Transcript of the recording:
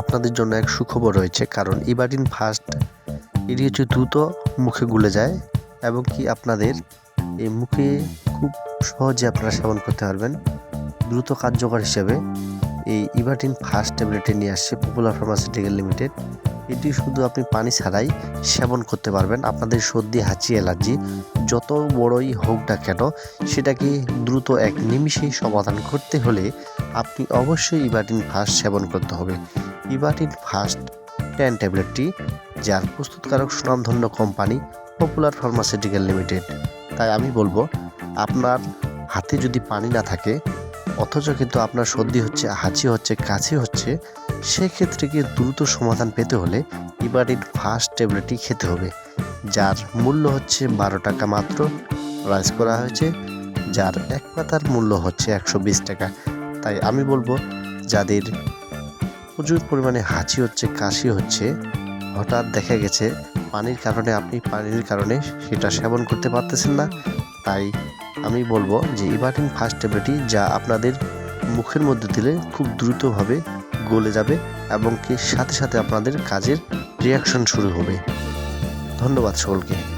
আপনাদের জন্য এক সুখবর রয়েছে, কারণ ইবাডিন ফার্স্ট এটি হচ্ছে দ্রুত মুখে গুলে যায় এবং কি আপনাদের এই মুখে খুব সহজে আপনারা সেবন করতে পারবেন। দ্রুত কার্যকর হিসেবে এই ইবাটিন ফার্স্ট ট্যাবলেটে নিয়ে আসছে পপুলার ফার্মাসিউটিক্যাল লিমিটেড এটি শুধু আপনি পানি ছাড়াই সেবন করতে পারবেন। আপনাদের সর্দি, হাঁচি, অ্যালার্জি যত বড়ই হোক না কেন, সেটাকে দ্রুত এক নিমিষেই সমাধান করতে হলে আপনি অবশ্যই ইবাটিন ফার্স্ট সেবন করতে হবে। ইবাটিন ফার্স্ট টেন ট্যাবলেটটি যার প্রস্তুতকারক সুনামধন্য কোম্পানি পপুলার ফার্মাসিউটিক্যাল লিমিটেড। তাই আমি বলব, আপনার হাতে যদি পানি না থাকে, অথচ কিন্তু আপনার সর্দি হচ্ছে, হাঁচি হচ্ছে, কাশি হচ্ছে, সেক্ষেত্রে গিয়ে দ্রুত সমাধান পেতে হলে ইবাডিন ফার্স্ট ট্যাবলেটটি খেতে হবে, যার মূল্য হচ্ছে বারো টাকা মাত্র। প্রাইস করা হয়েছে, যার এক পাতার মূল্য হচ্ছে একশো বিশ টাকা। তাই আমি বলব, যাদের প্রচুর পরিমাণে হাঁচি হচ্ছে, কাশি হচ্ছে। হঠাৎ দেখা গেছে, পানির কারণে আপনি পানির কারণে সেটা সেবন করতে পারতেছেন না। তাই আমি বলব যে ইবাটিন ফার্স্ট ট্যাবলেটটি যা আপনাদের মুখের মধ্যে দিলে খুব দ্রুতভাবে গলে যাবে এবং কি সাথে সাথে আপনাদের কাজের রিয়াকশন শুরু হবে। ধন্যবাদ সকলকে।